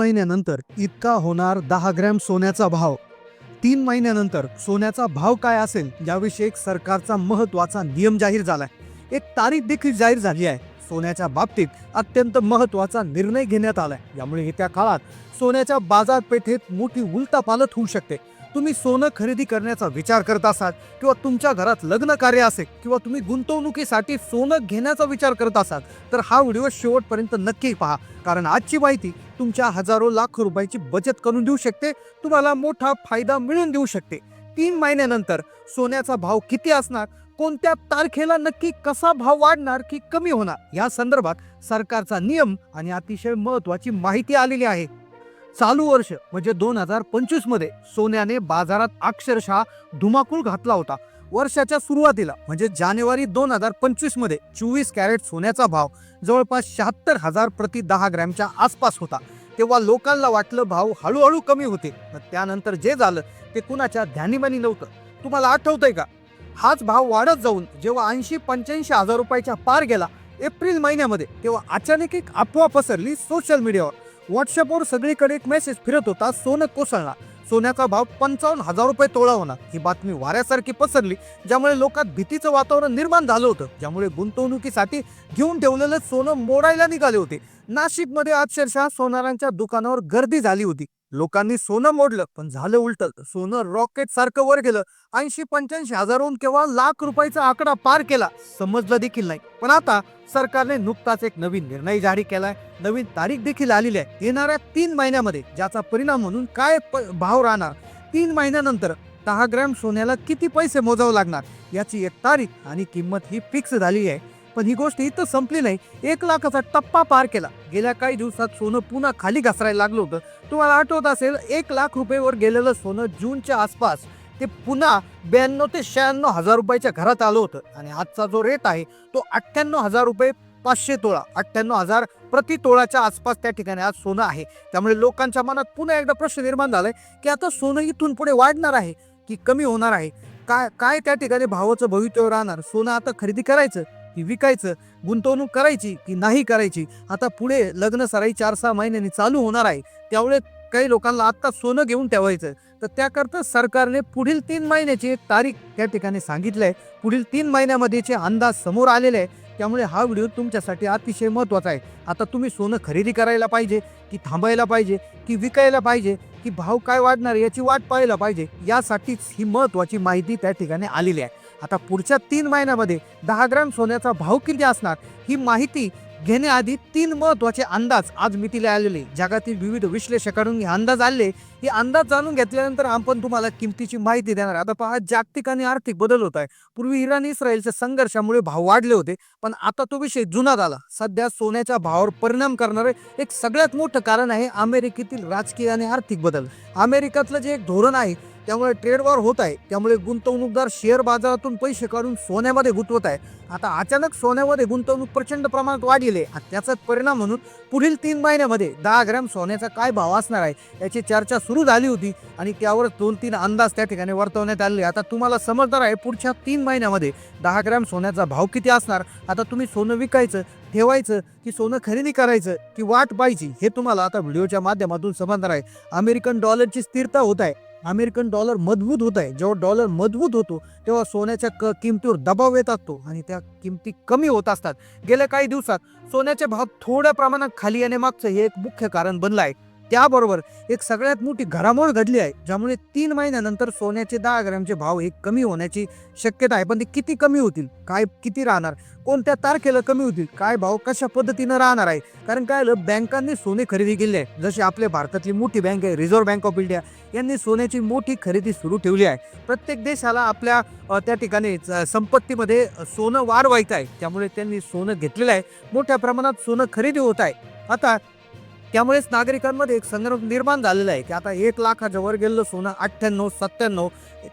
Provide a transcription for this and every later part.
महिन्यानंतर इतका होणार दहा ग्रॅम सोन्याचा भाव. तीन महिन्यानंतर सोन्याचा भाव काय असेल याविषयी एक सरकारचा महत्त्वाचा नियम जाहीर झालाय. एक तारीख देखील जाहीर झाली आहे. सोन्याच्या बाबतीत अत्यंत महत्त्वाचा निर्णय घेण्यात आलाय. यामुळे येत्या काळात सोन्याच्या बाजारपेठेत मोठी उलटापालट होऊ शकते. तुम्ही सोनं खरेदी करण्याचा विचार करत असाल किंवा तुमच्या घरात लग्न कार्य असेल किंवा तुम्ही गुंतवणुकीसाठी सोनं घेण्याचा विचार करत असाल तर हा व्हिडिओ शेवटपर्यंत नक्की पहा. कारण आजची माहिती तुमच्या हजारो लाख रुपयाची बचत करून देऊ शकते तुम्हाला मोठा फायदा मिळून देऊ शकते. तीन महिन्यानंतर सोन्याचा भाव किती असणार कोणत्या तारखेला नक्की कसा भाव वाढणार की कमी होणार या संदर्भात सरकारचा नियम आणि अतिशय महत्वाची माहिती आलेली आहे. चालू वर्ष म्हणजे दोन हजार पंचवीसमध्ये सोन्याने बाजारात अक्षरशः धुमाकूळ घातला होता. वर्षाच्या सुरुवातीला म्हणजे जानेवारी दोन हजार पंचवीसमध्ये चोवीस कॅरेट सोन्याचा भाव जवळपास शहात्तर हजार प्रति दहा ग्रॅमच्या आसपास होता. तेव्हा लोकांना वाटलं भाव हळूहळू कमी होते. त्यानंतर जे झालं ते कुणाच्या ध्यानीमानी नव्हतं. तुम्हाला आठवतंय का? हाच भाव वाढत जाऊन जेव्हा ऐंशी पंच्याऐंशी हजार रुपयाच्या पार गेला एप्रिल महिन्यामध्ये तेव्हा अचानक एक अफवा पसरली सोशल मीडियावर व्हॉट्सअपवर सगळीकडे एक मेसेज फिरत होता सोनं कोसळणार सोन्याचा भाव पंचावन्न हजार रुपये तोळा होणार. ही बातमी वाऱ्यासारखी पसरली ज्यामुळे लोकात भीतीचं वातावरण निर्माण झालं होतं. ज्यामुळे गुंतवणुकीसाठी घेऊन ठेवलेलं सोनं मोडायला निघाले होते. नाशिकमध्ये अक्षरशः सोनारांच्या दुकानावर गर्दी झाली होती. लोकांनी सोनं मोडलं पण झालं उलट. सोनं रॉकेट सारखं वर गेलं. ऐंशी पंच्याऐंशी हजारहून केव्हा लाख रुपयाचा आकडा पार केला समजलं देखील नाही. पण आता सरकारने नुकताच एक नवीन निर्णय जारी केलाय. नवीन तारीख देखील आलेली आहे. येणाऱ्या तीन महिन्यामध्ये ज्याचा परिणाम म्हणून काय प- भाव राहणार? तीन महिन्यानंतर दहा ग्रॅम सोन्याला किती पैसे मोजावं लागणार? याची एक तारीख आणि किंमत ही फिक्स झाली आहे. पण ही गोष्ट इथं संपली नाही. एक लाखाचा टप्पा पार केला. गेल्या काही दिवसात सोनं पुन्हा खाली घसरायला लागलं होतं. तुम्हाला आठवत असेल एक लाख रुपयेवर गेलेलं सोनं जूनच्या आसपास ते पुन्हा ब्याण्णव ते शहाण्णव हजार रुपयाच्या घरात आलं होतं. आणि आजचा जो रेट आहे तो अठ्ठ्याण्णव हजार रुपये पाचशे तोळा अठ्ठ्याण्णव हजार प्रति तोळाच्या आसपास त्या ठिकाणी आज सोनं आहे. त्यामुळे लोकांच्या मनात पुन्हा एकदा प्रश्न निर्माण झालाय की आता सोनं इथून पुढे वाढणार आहे की कमी होणार आहे? काय काय त्या ठिकाणी भावाचं भवितव्य राहणार? सोनं आता खरेदी करायचं? की विकायचं गुंतवणूक करायची की नाही करायची आता पुढे लग्न सराई चार सहा महिन्यांनी चालू होणार आहे त्यामुळे काही लोकांना आत्ता सोनं घेऊन ठेवायचं तर त्याकरता सरकारने पुढील तीन महिन्याची एक तारीख त्या ठिकाणी सांगितलं आहे. पुढील तीन महिन्यामध्येचे अंदाज समोर आलेले आहे. त्यामुळे हा व्हिडिओ तुमच्यासाठी अतिशय महत्त्वाचा आहे. आता तुम्ही सोनं खरेदी करायला पाहिजे की थांबायला पाहिजे की विकायला पाहिजे की भाव काय वाढणार याची वाट पाहायला पाहिजे यासाठीच ही महत्त्वाची माहिती त्या ठिकाणी आलेली आहे. आता पुढच्या तीन महिन्यामध्ये दहा ग्रॅम सोन्याचा भाव किती असणार ही माहिती घेण्याआधी तीन महत्त्वाचे अंदाज आज मितीला आलेले. जगातील विविध विश्लेषकांकडून हे अंदाज आले हे अंदाज जाणून घेतल्यानंतर आपण तुम्हाला किमतीची माहिती देणार आता पहा जागतिक आणि आर्थिक बदल होत आहे. पूर्वी इराण इस्रायलच्या संघर्षामुळे भाव वाढले होते. पण आता तो विषय जुना झाला सध्या सोन्याच्या भावावर परिणाम करणारे एक सगळ्यात मोठं कारण आहे अमेरिकेतील राजकीय आणि आर्थिक बदल. अमेरिकेतलं जे एक धोरण आहे त्यामुळे ट्रेड वॉर होत आहे. त्यामुळे गुंतवणूकदार शेअर बाजारातून पैसे काढून सोन्यामध्ये गुंतवत आहे. आता अचानक सोन्यामध्ये गुंतवणूक प्रचंड प्रमाणात वाढली आहे आणि त्याचाच परिणाम म्हणून पुढील तीन महिन्यामध्ये दहा ग्रॅम सोन्याचा काय भाव असणार आहे याची चर्चा सुरू झाली होती आणि त्यावर दोन तीन अंदाज त्या ठिकाणी वर्तवण्यात आले आता तुम्हाला समजणार आहे पुढच्या तीन महिन्यामध्ये दहा ग्रॅम सोन्याचा भाव किती असणार? आता तुम्ही सोनं विकायचं ठेवायचं की सोनं खरेदी करायचं की वाट पाहायची हे तुम्हाला आता व्हिडिओच्या माध्यमातून समजणार आहे. अमेरिकन डॉलरची स्थिरता होत आहे. अमेरिकन डॉलर मजबूत होत आहे. जेव्हा डॉलर मजबूत होतो तेव्हा सोन्याच्या क किमतीवर दबाव येत असतो आणि त्या किमती कमी होत असतात. गेल्या काही दिवसात सोन्याचे भाव थोड्या प्रमाणात खाली येण्यामागचं हे एक मुख्य कारण बनलं आहे. त्याबरोबर एक सगळ्यात मोठी घडामोड घडली आहे ज्यामुळे तीन महिन्यानंतर सोन्याचे दहा ग्रॅमचे भाव हे कमी होण्याची शक्यता आहे. पण ते किती कमी होतील? काय किती राहणार? कोणत्या तारखेला कमी होतील? काय भाव कशा पद्धतीनं राहणार आहे? कारण काय बँकांनी सोने खरेदी केली आहे जशी आपल्या भारतातली मोठी बँक आहे रिझर्व्ह बँक ऑफ इंडिया यांनी सोन्याची मोठी खरेदी सुरू ठेवली आहे. प्रत्येक देशाला आपल्या त्या ठिकाणी संपत्तीमध्ये सोनं वाढवायचं आहे. त्यामुळे त्यांनी सोनं घेतलेलं आहे. मोठ्या प्रमाणात सोनं खरेदी होत आहे. आता त्यामुळेच नागरिकांमध्ये एक संग्राम निर्माण झालेला आहे की आता एक लाखाच्या वर गेलेलं सोनं अठ्ठ्याण्णव सत्त्याण्णव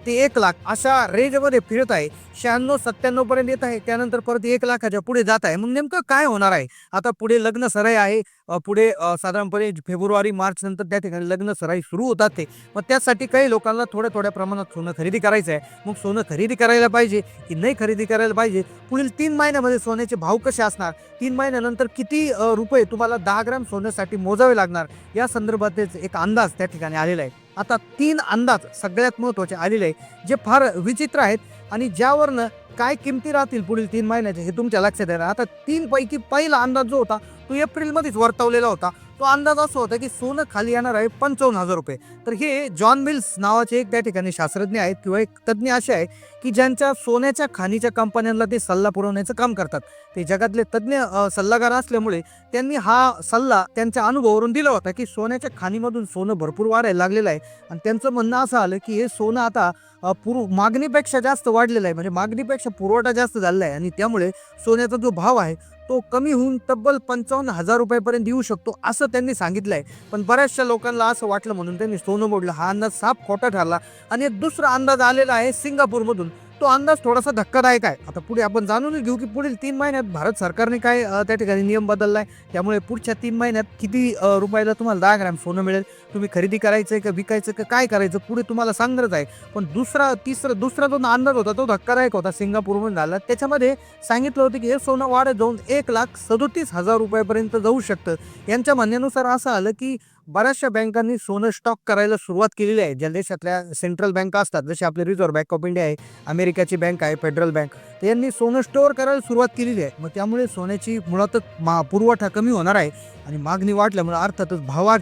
ते एक लाख अशा रेंजमध्ये फिरत आहे. शहाण्णव सत्त्याण्णव पर्यंत येत आहे त्यानंतर परत एक लाखाच्या पुढे जात आहे. मग नेमकं काय होणार आहे? आता पुढे लग्न सराई आहे. पुढे साधारणपणे फेब्रुवारी मार्च नंतर त्या ठिकाणी लग्न सराई सुरू होतात ते. मग त्यासाठी काही लोकांना थोड्या थोड्या प्रमाणात सोनं खरेदी करायचं आहे. मग सोनं खरेदी करायला पाहिजे की नाही खरेदी करायला पाहिजे? पुढील तीन महिन्यामध्ये सोन्याचे भाव कसे असणार? तीन महिन्यानंतर किती रुपये तुम्हाला दहा ग्रॅम सोन्यासाठी मोजावे लागणार. या संदर्भातच एक अंदाज त्या ठिकाणी आलेला आहे. आता तीन अंदाज सगळ्यात महत्त्वाचे आलेले आहे जे फार विचित्र आहेत आणि ज्यावरनं काय किमती राहतील पुढील तीन महिन्याचे हे तुमच्या लक्षात येणार आता तीनपैकी पहिला अंदाज जो होता तो एप्रिलमध्येच वर्तवलेला होता. तो अंदाज असा होता की सोनं खाली येणार आहे पंचावन्न हजार रुपये. तर हे जॉन मिल्स नावाचे एक त्या ठिकाणी शास्त्रज्ञ आहेत किंवा एक तज्ज्ञ असे आहे की ज्यांच्या सोन्याच्या खाणीच्या कंपन्यांना ते सल्ला पुरवण्याचं काम करतात. ते जगातले तज्ज्ञ सल्लागार असल्यामुळे त्यांनी हा सल्ला त्यांच्या अनुभवावरून दिला होता की सोन्याच्या खाणीमधून सोनं भरपूर वाढायला लागलेलं आहे. आणि त्यांचं म्हणणं असं आलं की हे सोनं आता अ, पुर मागणीपेक्षा जास्त वाढलेलं आहे. म्हणजे मागणीपेक्षा पुरवठा जास्त झालेला आहे आणि त्यामुळे सोन्याचा जो भाव आहे तो कमी होऊन तब्बल पंचावन्न हजार रुपयापर्यंत येऊ शकतो असं त्यांनी सांगितलं आहे पण बऱ्याचशा लोकांना असं वाटलं म्हणून त्यांनी सोनं मोडलं. हा अंदाज साफ खोटा ठरला. आणि एक दुसरा अंदाज आलेला आहे सिंगापूरमधून. तो अंदाज थोडासा धक्कादायक आहे. आता पुढे आपण जाणूनच घेऊ की पुढील तीन महिन्यात भारत सरकारने काय त्या ठिकाणी नियम बदलला आहे त्यामुळे पुढच्या तीन महिन्यात किती रुपयाला तुम्हाला दहा ग्रॅम सोनं मिळेल? तुम्ही खरेदी करायचं आहे का विकायचं का काय करायचं? पुढे तुम्हाला सांगणारच आहे. पण दुसरा तिसरा दुसरा जो अंदाज होता तो धक्कादायक होता सिंगापूरमध्ये झाला. त्याच्यामध्ये सांगितलं होतं की हे सोनं वाढत जाऊन एक लाख सदोतीस हजार रुपयापर्यंत जाऊ शकतं. यांच्या म्हणण्यानुसार असं आलं की बऱ्याचशा बँकांनी सोनं स्टॉक करायला सुरुवात केलेली आहे. ज्या देशातल्या सेंट्रल बँका असतात जसे आपले रिझर्व्ह बँक ऑफ इंडिया आहे अमेरिकाची बँक आहे फेडरल बँक तर यांनी सोनं स्टोअर करायला सुरुवात केलेली आहे. मग त्यामुळे सोन्याची मुळातच मा पुरवठा कमी होणार आहे आणि मागणी वाढल्यामुळे अर्थातच भाव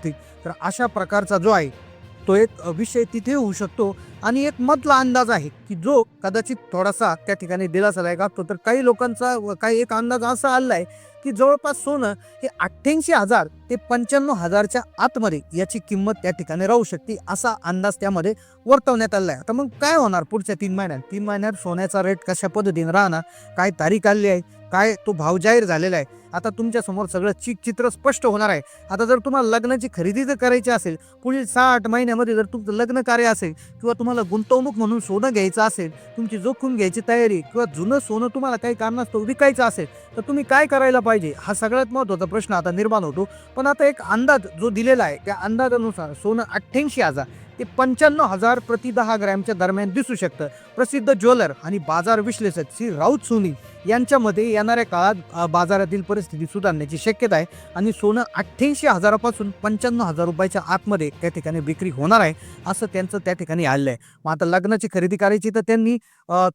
तर अशा प्रकारचा जो आहे तो एक विषय तिथे होऊ शकतो. आणि एक मधला अंदाज आहे की जो कदाचित थोडासा त्या ठिकाणी दिलासादायक असतो. तर काही लोकांचा काही एक अंदाज असा आला आहे की जवळपास सोनं हे अठ्ठ्याऐंशी हजार ते पंच्याण्णव हजारच्या आतमध्ये याची किंमत त्या ठिकाणी राहू शकते असा अंदाज त्यामध्ये वर्तवण्यात आला आहे. आता मग काय होणार पुढच्या तीन महिन्यात? तीन महिन्यात सोन्याचा रेट कशा पद्धतीने राहणार? काय तारीख आली आहे? काय तो भाव जाहीर झालेला आहे. आता तुमच्यासमोर सगळं चिक चित्र स्पष्ट होणार आहे. आता जर तुम्हाला लग्नाची खरेदी जर करायची असेल पुढील सहा आठ महिन्यामध्ये जर तुमचं लग्न कार्य असेल किंवा तुम्हाला गुंतवणूक म्हणून सोनं घ्यायचं असेल तुमची जोखीम घ्यायची तयारी किंवा जुनं सोनं तुम्हाला काही कारणास्तव विकायचं असेल तर तुम्ही काय करायला पाहिजे? हा सगळ्यात महत्त्वाचा प्रश्न आता निर्माण होतो. पण आता एक अंदाज जो दिलेला आहे त्या अंदाजानुसार सोनं अठ्ठ्याऐंशी हजार ते पंच्याण्णव हजार प्रति दहा ग्रॅमच्या दरम्यान दिसू शकतं. प्रसिद्ध ज्वेलर आणि बाजार विश्लेषक श्री राऊत सोनी यांच्यामध्ये येणाऱ्या काळात बाजारातील परिस्थिती सुधारण्याची शक्यता आहे आणि सोनं अठ्ठ्याऐंशी हजारापासून पंच्याण्णव हजार रुपयाच्या आतमध्ये त्या ठिकाणी विक्री होणार आहे असं त्यांचं त्या ठिकाणी आलेलं आहे मग आता लग्नाची खरेदी करायची तर त्यांनी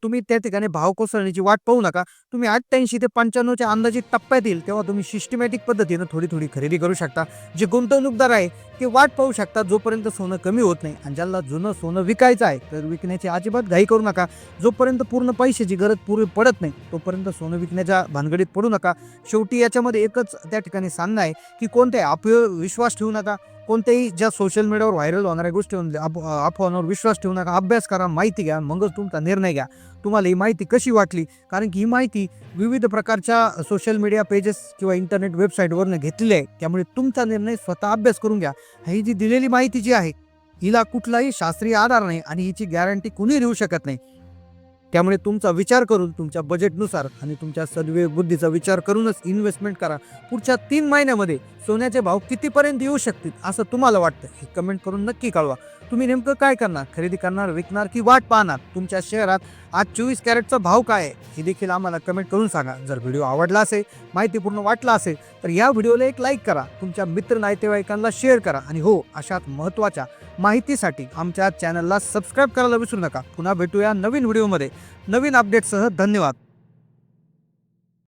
तुम्ही त्या ठिकाणी भाव कोसळण्याची वाट पाहू नका. तुम्ही अठ्ठ्याऐंशी ते पंच्याण्णवच्या अंदाजित टप्प्यात येईल तेव्हा तुम्ही सिस्टमॅटिक पद्धतीनं थोडी थोडी खरेदी करू शकता. जे गुंतवणूकदार आहे ते वाट पाहू शकता जोपर्यंत सोनं कमी होत नाही. आणि ज्याला जुनं सोनं विकायचं आहे तर विकण्याची अजिबात घाई करू नका. नका. जोपर्यंत पूर्ण पैशाची गरज पूर्वी पडत नाही तोपर्यंत सोनं विकण्याच्या भानगडीत पडू नका. शेवटी याच्यामध्ये एकच त्या ठिकाणी सांगणं आहे की कोणत्याही अफवे विश्वास ठेवू नका. कोणत्याही ज्या सोशल मीडियावर व्हायरल होणाऱ्या गोष्टी अफवांवर विश्वास ठेवू नका. अभ्यास करा माहिती घ्या मगच तुमचा निर्णय घ्या. तुम्हाला ही माहिती कशी वाटली? कारण की ही माहिती विविध प्रकारच्या सोशल मीडिया पेजेस किंवा इंटरनेट वेबसाईटवरनं घेतलेली आहे. त्यामुळे तुमचा निर्णय स्वतः अभ्यास करून घ्या. ही जी दिलेली माहिती जी आहे हिला कुठलाही शास्त्रीय आधार नाही आणि हिची गॅरंटी कुणी देऊ शकत नाही. त्यामुळे तुमचा विचार करून तुमच्या बजेटनुसार आणि तुमच्या सद्विवेक बुद्धीचा विचार करूनच इन्व्हेस्टमेंट करा. पुढच्या तीन महिन्यामध्ये सोन्याचे भाव कितीपर्यंत येऊ शकतील असं तुम्हाला वाटतं हे कमेंट करून नक्की कळवा. तुम्ही नेमकं काय करणार? खरेदी करणार विकणार की वाट पाहणार? तुमच्या शहरात आज चोवीस कॅरेटचा भाव काय आहे हे देखील आम्हाला कमेंट करून सांगा. जर व्हिडिओ आवडला असेल माहितीपूर्ण वाटला असेल तर या व्हिडिओला एक लाईक करा. तुमच्या मित्र नातेवाईकांना शेअर करा. आणि हो अशाच महत्त्वाच्या माहितीसाठी आमच्या चॅनलला सबस्क्राईब करायला विसरू नका. पुन्हा भेटूया नवीन व्हिडिओमध्ये नवीन अपडेटसह धन्यवाद.